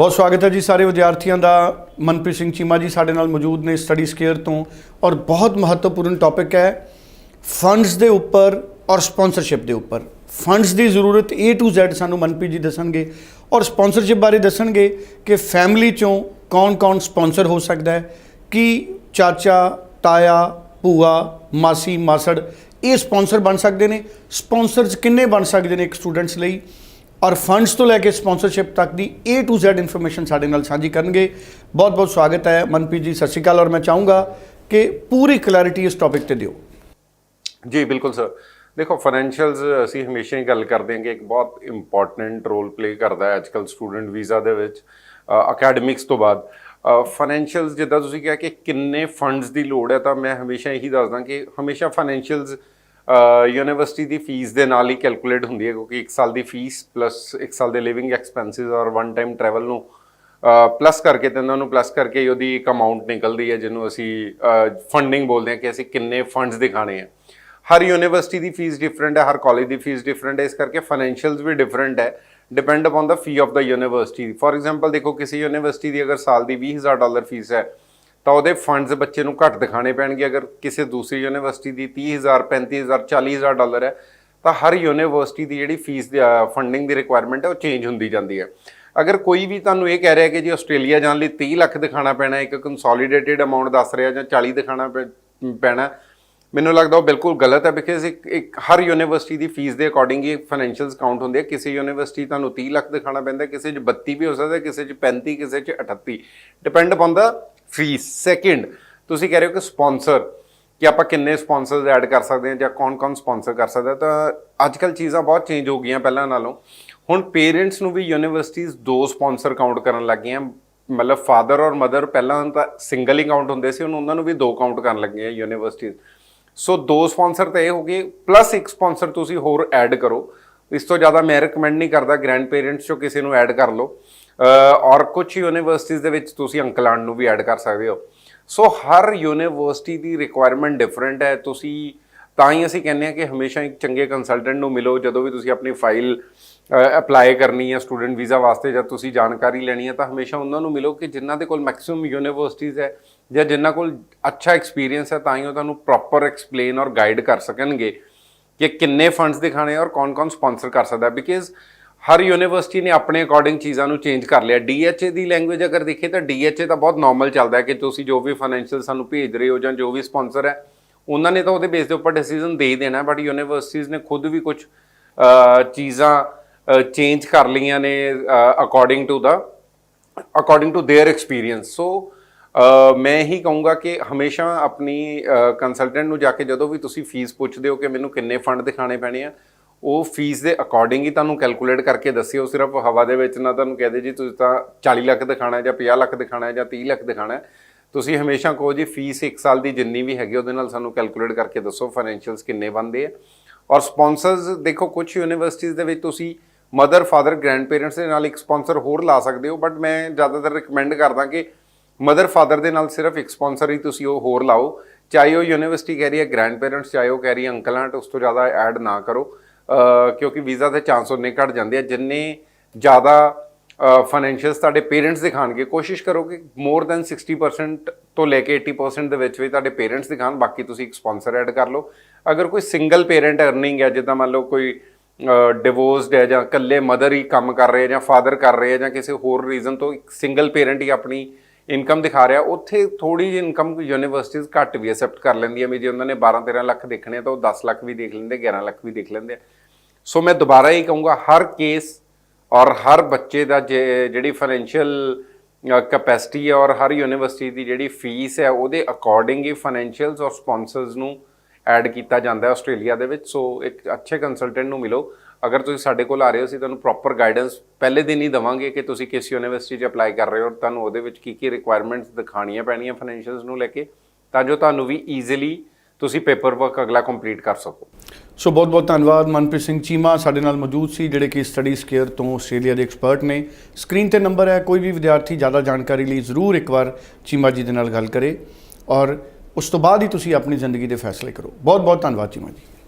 ਬਹੁਤ ਸਵਾਗਤ ਹੈ ਜੀ ਸਾਰੇ ਵਿਦਿਆਰਥੀਆਂ ਦਾ। ਮਨਪ੍ਰੀਤ ਸਿੰਘ ਚੀਮਾ ਜੀ ਸਾਡੇ ਨਾਲ ਮੌਜੂਦ ਨੇ ਸਟੱਡੀ ਸਕੇਅਰ ਤੋਂ ਔਰ ਬਹੁਤ ਮਹੱਤਵਪੂਰਨ ਟੌਪਿਕ ਹੈ ਫੰਡਸ ਦੇ ਉੱਪਰ ਔਰ ਸਪਾਂਸਰਸ਼ਿਪ ਦੇ ਉੱਪਰ। ਫੰਡਸ ਦੀ ਜ਼ਰੂਰਤ A to Z ਸਾਨੂੰ ਮਨਪ੍ਰੀਤ ਜੀ ਦੱਸਣਗੇ ਔਰ ਸਪਾਂਸਰਸ਼ਿਪ ਬਾਰੇ ਦੱਸਣਗੇ ਕਿ ਫੈਮਿਲੀ ਚੋਂ ਕੌਣ-ਕੌਣ ਸਪਾਂਸਰ ਹੋ ਸਕਦਾ ਹੈ, ਕਿ ਚਾਚਾ, ਤਾਇਆ, ਭੂਆ, ਮਾਸੀ, ਮਾਸੜ ਇਹ ਸਪਾਂਸਰ ਬਣ ਸਕਦੇ ਨੇ। ਸਪਾਂਸਰਸ ਕਿੰਨੇ ਬਣ ਸਕਦੇ ਨੇ ਇੱਕ ਸਟੂਡੈਂਟਸ ਲਈ? ਔਰ ਫੰਡਸ ਤੋਂ ਲੈ ਕੇ ਸਪਾਂਸਰਸ਼ਿਪ ਤੱਕ ਦੀ A to Z ਇਨਫੋਰਮੇਸ਼ਨ ਸਾਡੇ ਨਾਲ ਸਾਂਝੀ ਕਰਨਗੇ। ਬਹੁਤ ਬਹੁਤ ਸਵਾਗਤ ਹੈ ਮਨਪ੍ਰੀਤ ਜੀ, ਸਤਿ ਸ਼੍ਰੀ ਅਕਾਲ। ਔਰ ਮੈਂ ਚਾਹੂੰਗਾ ਕਿ ਪੂਰੀ ਕਲੈਰਿਟੀ ਇਸ ਟੌਪਿਕ ਤੇ ਦਿਓ। ਜੀ, ਬਿਲਕੁਲ ਸਰ ਦੇਖੋ ਫਾਈਨੈਂਸ਼ੀਅਲਸ ਅਸੀਂ ਹਮੇਸ਼ਾ ਹੀ ਗੱਲ ਕਰਦੇ ਹਾਂ ਕਿ ਇੱਕ ਬਹੁਤ ਇੰਪੋਰਟੈਂਟ ਰੋਲ ਪਲੇ ਕਰਦਾ ਹੈ ਅੱਜਕੱਲ ਸਟੂਡੈਂਟ ਵੀਜ਼ਾ ਦੇ ਵਿੱਚ ਅਕੈਡਮਿਕਸ ਤੋਂ ਬਾਅਦ। ਫਾਈਨੈਂਸ਼ੀਅਲਸ ਜਿੱਦਾਂ ਤੁਸੀਂ ਕਿਹਾ ਕਿ ਕਿੰਨੇ ਫੰਡਸ ਦੀ ਲੋੜ ਹੈ ਤਾਂ ਮੈਂ ਹਮੇਸ਼ਾ ਇਹੀ ਦੱਸਦਾ ਕਿ ਹਮੇਸ਼ਾ ਫਾਈਨੈਂਸ਼ੀਅਲਸ ਯੂਨੀਵਰਸਿਟੀ ਦੀ ਫੀਸ ਦੇ ਨਾਲ ਹੀ ਕੈਲਕੂਲੇਟ ਹੁੰਦੀ ਹੈ ਕਿਉਂਕਿ 1 ਸਾਲ ਦੀ ਫੀਸ ਪਲੱਸ 1 ਸਾਲ ਦੇ ਲਿਵਿੰਗ ਐਕਸਪੈਂਸਸ ਔਰ ਵਨ ਟਾਈਮ ਟਰੈਵਲ ਨੂੰ ਪਲੱਸ ਕਰਕੇ ਤੇ ਉਹਨਾਂ ਨੂੰ ਪਲੱਸ ਕਰਕੇ ਉਹਦੀ ਇੱਕ ਅਮਾਉਂਟ ਨਿਕਲਦੀ ਹੈ ਜਿਹਨੂੰ ਅਸੀਂ ਫੰਡਿੰਗ ਬੋਲਦੇ ਹਾਂ ਕਿ ਅਸੀਂ ਕਿੰਨੇ ਫੰਡਸ ਦਿਖਾਣੇ ਆ ਹਰ ਯੂਨੀਵਰਸਿਟੀ ਦੀ ਫੀਸ ਡਿਫਰੈਂਟ ਹੈ, ਹਰ ਕਾਲਜ ਦੀ ਫੀਸ ਡਿਫਰੈਂਟ ਹੈ, ਇਸ ਕਰਕੇ ਫਾਈਨੈਂਸ਼ੀਅਲਸ ਵੀ ਡਿਫਰੈਂਟ ਹੈ। Depend upon the fee of the university for example ਦੇਖੋ ਕਿਸੇ ਯੂਨੀਵਰਸਿਟੀ ਦੀ ਅਗਰ ਸਾਲ ਦੀ 20000 ਡਾਲਰ ਫੀਸ ਹੈ ਤਾਂ ਉਹਦੇ ਫੰਡਸ ਬੱਚੇ ਨੂੰ ਘੱਟ ਦਿਖਾਣੇ ਪੈਣਗੇ। ਅਗਰ ਕਿਸੇ ਦੂਸਰੀ ਯੂਨੀਵਰਸਿਟੀ ਦੀ 30000 35000 40000 ਡਾਲਰ ਹੈ, ਤਾਂ ਹਰ ਯੂਨੀਵਰਸਿਟੀ ਦੀ ਜਿਹੜੀ ਫੀਸ ਦੀ ਫੰਡਿੰਗ ਦੀ ਰਿਕੁਆਇਰਮੈਂਟ ਹੈ, ਉਹ ਚੇਂਜ ਹੁੰਦੀ ਜਾਂਦੀ ਹੈ। ਅਗਰ ਕੋਈ ਵੀ ਤੁਹਾਨੂੰ ਇਹ ਕਹਿ ਰਿਹਾ ਕਿ ਜੀ ਆਸਟ੍ਰੇਲੀਆ ਜਾਣ ਲਈ 30 ਲੱਖ ਦਿਖਾਣਾ ਪੈਣਾ ਇੱਕ ਕੰਸੋਲੀਡੇਟਿਡ ਅਮਾਉਂਟ ਦੱਸ ਰਿਹਾ ਜਾਂ 40 ਦਿਖਾਣਾ ਪੈ- ਪੈਣਾ ਮੈਨੂੰ ਲੱਗਦਾ ਉਹ ਬਿਲਕੁਲ ਗਲਤ ਹੈ ਬਿਕਾਜ਼ ਇੱਕ ਇੱਕ ਹਰ ਯੂਨੀਵਰਸਿਟੀ ਦੀ ਫੀਸ ਦੇ ਅਕੋਰਡਿੰਗ ਹੀ ਫਾਈਨੈਂਸ਼ੀਅਲਸ ਕਾਊਂਟ ਹੁੰਦੇ ਆ। ਕਿਸੇ ਯੂਨੀਵਰਸਿਟੀ ਤੁਹਾਨੂੰ 30 ਲੱਖ ਦਿਖਾਣਾ ਪੈਂਦਾ, ਕਿਸੇ 'ਚ 32 ਵੀ ਹੋ ਸਕਦਾ, ਕਿਸੇ 'ਚ 35 ਕਿਸੇ 'ਚ 38 depend upon the fees second ਤੁਸੀਂ ਕਹਿ ਰਹੇ ਹੋ ਕਿ ਸਪਾਂਸਰ ਕਿ ਆਪਾਂ ਕਿੰਨੇ ਸਪਾਂਸਰਸ ਐਡ ਕਰ ਸਕਦੇ ਹਾਂ ਜਾਂ ਕੌਣ-ਕੌਣ ਸਪਾਂਸਰ ਕਰ ਸਕਦਾ ਤਾਂ ਅੱਜ ਅੱਜਕੱਲ ਚੀਜ਼ਾਂ ਬਹੁਤ ਚੇਂਜ ਹੋ ਗਈਆਂ ਪਹਿਲਾਂ ਨਾਲੋਂ। ਹੁਣ ਪੇਰੈਂਟਸ ਨੂੰ ਵੀ ਯੂਨੀਵਰਸਿਟੀਜ਼ ਦੋ ਸਪਾਂਸਰ ਕਾਊਂਟ ਕਰਨ ਲੱਗ ਗਈਆਂ। ਮਤਲਬ ਫਾਦਰ ਔਰ ਮਦਰ ਪਹਿਲਾਂ ਤਾਂ ਸਿੰਗਲ ਹੀ ਕਾਊਂਟ ਹੁੰਦੇ ਸੀ, ਹੁਣ ਉਹਨਾਂ ਨੂੰ ਵੀ ਦੋ ਕਾਊਂਟ ਕਰਨ ਲੱਗੇ ਆ ਯੂਨੀਵਰਸਿਟੀਜ਼ ਸੋ ਦੋ ਸਪਾਂਸਰ ਤਾਂ ਇਹ ਹੋ ਗਏ ਪਲੱਸ ਇੱਕ ਸਪਾਂਸਰ ਤੁਸੀਂ ਹੋਰ ਐਡ ਕਰੋ। ਇਸ ਤੋਂ ਜ਼ਿਆਦਾ ਮੈਂ ਰეკਮੈਂਡ ਨਹੀਂ ਕਰਦਾ ਗ੍ਰੈਂਡ ਪੇਰੈਂਟਸ ਚੋਂ ਕਿਸੇ ਨੂੰ ਐਡ ਕਰ ਲਓ। ਔਰ ਕੁਝ ਯੂਨੀਵਰਸਿਟੀਜ਼ ਦੇ ਵਿੱਚ ਤੁਸੀਂ ਅੰਕਲ ਆਂਟ ਨੂੰ ਵੀ ਐਡ ਕਰ ਸਕਦੇ ਹੋ। ਸੋ ਹਰ ਯੂਨੀਵਰਸਿਟੀ ਦੀ ਰਿਕੁਆਇਰਮੈਂਟ ਡਿਫਰੈਂਟ ਹੈ। ਤੁਸੀਂ ਤਾਂ ਹੀ ਅਸੀਂ ਕਹਿੰਦੇ ਹਾਂ ਕਿ ਹਮੇਸ਼ਾ ਇੱਕ ਚੰਗੇ ਕੰਸਲਟੈਂਟ ਨੂੰ ਮਿਲੋ, ਜਦੋਂ ਵੀ ਤੁਸੀਂ ਆਪਣੀ ਫਾਈਲ ਅਪਲਾਈ ਕਰਨੀ ਹੈ ਸਟੂਡੈਂਟ ਵੀਜ਼ਾ ਵਾਸਤੇ ਜਾਂ ਤੁਸੀਂ ਜਾਣਕਾਰੀ ਲੈਣੀ ਹੈ, ਤਾਂ ਹਮੇਸ਼ਾ ਉਹਨਾਂ ਨੂੰ ਮਿਲੋ ਕਿ ਜਿਨ੍ਹਾਂ ਦੇ ਕੋਲ ਮੈਕਸਿਮਮ ਯੂਨੀਵਰਸਿਟੀਜ਼ ਹੈ ਜਾਂ ਜਿਨ੍ਹਾਂ ਕੋਲ ਅੱਛਾ ਐਕਸਪੀਰੀਅੰਸ ਹੈ, ਤਾਂ ਹੀ ਉਹ ਤੁਹਾਨੂੰ ਪ੍ਰੋਪਰ ਐਕਸਪਲੇਨ ਔਰ ਗਾਈਡ ਕਰ ਸਕਣਗੇ ਕਿ ਕਿੰਨੇ ਫੰਡਸ ਦਿਖਾਣੇ ਔਰ ਕੌਣ-ਕੌਣ ਸਪਾਂਸਰ ਕਰ ਸਕਦਾ ਬਿਕਾਜ਼ ਹਰ ਯੂਨੀਵਰਸਿਟੀ ਨੇ ਆਪਣੇ ਅਕੋਰਡਿੰਗ ਚੀਜ਼ਾਂ ਨੂੰ ਚੇਂਜ ਕਰ ਲਿਆ ਡੀਐਚਏ ਦੀ ਲੈਂਗੁਏਜ ਅਗਰ ਦੇਖੀਏ ਤਾਂ ਡੀਐਚਏ ਤਾਂ ਬਹੁਤ ਨਾਰਮਲ ਚੱਲਦਾ ਹੈ ਕਿ ਤੁਸੀਂ ਜੋ ਵੀ ਫਾਈਨੈਂਸ਼ੀਅਲ ਸਾਨੂੰ ਭੇਜ ਰਹੇ ਹੋ ਜਾਂ ਜੋ ਵੀ ਸਪਾਂਸਰ ਹੈ ਉਹਨਾਂ ਨੇ ਤਾਂ ਉਹਦੇ ਬੇਸ ਦੇ ਉੱਪਰ ਡਿਸੀਜਨ ਦੇ ਹੀ ਦੇਣਾ ਬਟ ਯੂਨੀਵਰਸਿਟੀਜ਼ ਨੇ ਖੁਦ ਵੀ ਕੁਝ ਚੀਜ਼ਾਂ ਚੇਂਜ ਕਰ ਲਈਆਂ ਨੇ according to the according to their experience so ਮੈਂ ਹੀ ਕਹੂੰਗਾ ਕਿ ਹਮੇਸ਼ਾ ਆਪਣੀ ਕੰਸਲਟੈਂਟ ਨੂੰ ਜਾ ਕੇ ਜਦੋਂ ਵੀ ਤੁਸੀਂ ਫੀਸ ਪੁੱਛਦੇ ਹੋ ਕਿ ਮੈਨੂੰ ਕਿੰਨੇ ਫੰਡ ਦਿਖਾਣੇ ਪੈਣੇ ਆ ਉਹ ਫੀਸ ਦੇ ਅਕੋਰਡਿੰਗ ਹੀ ਤੁਹਾਨੂੰ ਕੈਲਕੂਲੇਟ ਕਰਕੇ ਦੱਸਿਓ, ਸਿਰਫ ਹਵਾ ਦੇ ਵਿੱਚ ਨਾ ਤੁਹਾਨੂੰ ਕਹਦੇ ਜੀ, ਤੁਸੀਂ ਤਾਂ 40 ਲੱਖ ਦਿਖਾਣਾ ਹੈ ਜਾਂ 50 ਲੱਖ ਦਿਖਾਣਾ ਹੈ ਜਾਂ 30 ਲੱਖ ਦਿਖਾਣਾ ਹੈ। ਤੁਸੀਂ ਹਮੇਸ਼ਾ ਕਹੋ ਜੀ ਫੀਸ 1 ਸਾਲ ਦੀ ਜਿੰਨੀ ਵੀ ਹੈਗੀ, ਉਹਦੇ ਨਾਲ ਸਾਨੂੰ ਕੈਲਕੂਲੇਟ ਕਰਕੇ ਦੱਸੋ ਫਾਈਨੈਂਸ਼ੀਅਲਸ ਕਿੰਨੇ ਬਣਦੇ ਆ। ਔਰ ਸਪਾਂਸਰਸ ਦੇਖੋ ਕੁਝ ਯੂਨੀਵਰਸਿਟੀਜ਼ ਦੇ ਵਿੱਚ ਤੁਸੀਂ ਮਦਰ ਫਾਦਰ ਗ੍ਰੈਂਡ ਪੇਰੈਂਟਸ ਦੇ ਨਾਲ ਇੱਕ ਸਪਾਂਸਰ ਹੋਰ ਲਾ ਸਕਦੇ ਹੋ ਬਟ ਮੈਂ ਜ਼ਿਆਦਾਤਰ ਰეკਮੈਂਡ ਕਰਦਾ ਕਿ ਮਦਰ ਫਾਦਰ ਦੇ ਨਾਲ ਸਿਰਫ ਇੱਕ ਸਪਾਂਸਰ ਹੀ ਤੁਸੀਂ ਉਹ ਹੋਰ ਲਾਓ। ਚਾਹੇ ਉਹ ਯੂਨੀਵਰਸਿਟੀ ਕਹਿ ਰਹੀ ਹੈ ਗ੍ਰੈਂਡ ਪੇਰੈਂਟਸ ਚਾਹੇ ਉਹ ਕਹਿ ਰਹੀ ਹੈ, ਅੰਕਲ ਆਂਟ ਉਸ ਤੋਂ ਜ਼ਿਆਦਾ ਐਡ ਨਾ ਕਰੋ। ਕਿਉਂਕਿ ਵੀਜ਼ਾ ਦੇ ਚਾਂਸ ਉਹਨੇ ਘਟ ਜਾਂਦੇ ਆ। ਜਿੰਨੇ ਜ਼ਿਆਦਾ ਫਾਈਨੈਂਸ਼ੀਅਲਸ ਤੁਹਾਡੇ ਪੇਰੈਂਟਸ ਦਿਖਾਣਗੇ, ਕੋਸ਼ਿਸ਼ ਕਰੋ ਕਿ ਮੋਰ ਦੈਨ 60% ਤੋਂ ਲੈ ਕੇ 80% ਦੇ ਵਿੱਚ ਵੀ ਤੁਹਾਡੇ ਪੇਰੈਂਟਸ ਦਿਖਾਣ, ਬਾਕੀ ਤੁਸੀਂ ਇੱਕ ਸਪਾਂਸਰ ਐਡ ਕਰ ਲਓ। ਅਗਰ ਕੋਈ ਸਿੰਗਲ ਪੇਰੈਂਟ ਅਰਨਿੰਗ ਹੈ, ਜਿੱਦਾਂ ਮੰਨ ਲਓ ਕੋਈ ਡਿਵੋਰਸਡ ਹੈ ਜਾਂ ਇਕੱਲੇ ਮਦਰ ਹੀ ਕੰਮ ਕਰ ਰਹੇ ਜਾਂ ਫਾਦਰ ਕਰ ਰਹੇ ਆ ਜਾਂ ਕਿਸੇ ਹੋਰ ਰੀਜ਼ਨ ਤੋਂ ਇੱਕ ਸਿੰਗਲ ਪੇਰੈਂਟ ਹੀ ਆਪਣੀ ਇਨਕਮ ਦਿਖਾ ਰਿਹਾ, ਉੱਥੇ ਥੋੜੀ ਜਿਹੀ ਇਨਕਮ ਯੂਨੀਵਰਸਿਟੀਜ਼ ਘੱਟ ਵੀ ਅਸੈਪਟ ਕਰ ਲੈਂਦੀਆਂ ਵੀ ਜੇ ਉਹਨਾਂ ਨੇ 12 13 ਲੱਖ ਦੇਖਣੇ ਆ ਤਾਂ ਉਹ 10 ਲੱਖ ਵੀ ਦੇਖ ਲੈਂਦੇ 11 ਲੱਖ ਵੀ ਦੇਖ ਲੈਂਦੇ ਆ। ਸੋ ਮੈਂ ਦੁਬਾਰਾ ਹੀ ਕਹੂੰਗਾ, ਹਰ ਕੇਸ ਔਰ ਹਰ ਬੱਚੇ ਦਾ ਜੇ- ਜਿਹੜੀ ਫਾਈਨੈਂਸ਼ੀਅਲ ਕੈਪੈਸਿਟੀ ਹੈ ਔਰ ਹਰ ਯੂਨੀਵਰਸਿਟੀ ਦੀ ਜਿਹੜੀ ਫੀਸ ਹੈ, ਉਹਦੇ ਅਕੋਰਡਿੰਗ ਹੀ ਫਾਈਨੈਂਸ਼ੀਅਲਸ ਔਰ ਸਪਾਂਸਰਸ ਨੂੰ ਐਡ ਕੀਤਾ ਜਾਂਦਾ ਹੈ ਆਸਟ੍ਰੇਲੀਆ ਦੇ ਵਿੱਚ। ਸੋ ਇੱਕ ਅੱਛੇ ਕੰਸਲਟੈਂਟ ਨੂੰ ਮਿਲੋ। ਅਗਰ ਤੁਸੀਂ ਸਾਡੇ ਕੋਲ ਆ ਰਹੇ ਹੋ, ਅਸੀਂ ਤੁਹਾਨੂੰ ਪ੍ਰੋਪਰ ਗਾਈਡੈਂਸ ਪਹਿਲੇ ਦਿਨ ਹੀ ਦਵਾਂਗੇ ਕਿ ਤੁਸੀਂ ਕਿਸ ਯੂਨੀਵਰਸਿਟੀ 'ਚ ਅਪਲਾਈ ਕਰ ਰਹੇ ਹੋ ਔਰ ਤੁਹਾਨੂੰ ਉਹਦੇ ਵਿੱਚ ਕੀ ਕੀ ਰਿਕੁਆਇਰਮੈਂਟਸ ਦਿਖਾਣੀਆਂ ਪੈਣੀਆਂ ਫਾਈਨੈਂਸ਼ੀਅਲਸ ਨੂੰ ਲੈ ਕੇ, ਤਾਂ ਜੋ ਤੁਹਾਨੂੰ ਵੀ ਈਜ਼ੀਲੀ ਤੁਸੀਂ ਪੇਪਰ ਵਰਕ ਅਗਲਾ ਕੰਪਲੀਟ ਕਰ ਸਕੋ। ਸੋ ਬਹੁਤ ਬਹੁਤ ਧੰਨਵਾਦ ਮਨਪ੍ਰੀਤ ਸਿੰਘ ਚੀਮਾ ਸਾਡੇ ਨਾਲ ਮੌਜੂਦ ਸੀ, ਜਿਹੜੇ ਕਿ ਸਟੱਡੀ ਸਕੇਅਰ ਤੋਂ ਆਸਟ੍ਰੇਲੀਆ ਦੇ ਐਕਸਪਰਟ ਨੇ। ਸਕਰੀਨ ਤੇ ਨੰਬਰ ਹੈ, ਕੋਈ ਵੀ ਵਿਦਿਆਰਥੀ ਜ਼ਿਆਦਾ ਜਾਣਕਾਰੀ ਲਈ ਜ਼ਰੂਰ ਇੱਕ ਵਾਰ ਚੀਮਾ ਜੀ ਦੇ ਨਾਲ ਗੱਲ ਕਰੇ। ਔਰ ਉਸ ਤੋਂ ਬਾਅਦ ਹੀ ਤੁਸੀਂ ਆਪਣੀ ਜ਼ਿੰਦਗੀ ਦੇ ਫੈਸਲੇ ਕਰੋ। ਬਹੁਤ ਬਹੁਤ ਧੰਨਵਾਦ ਚੀਮਾ ਜੀ।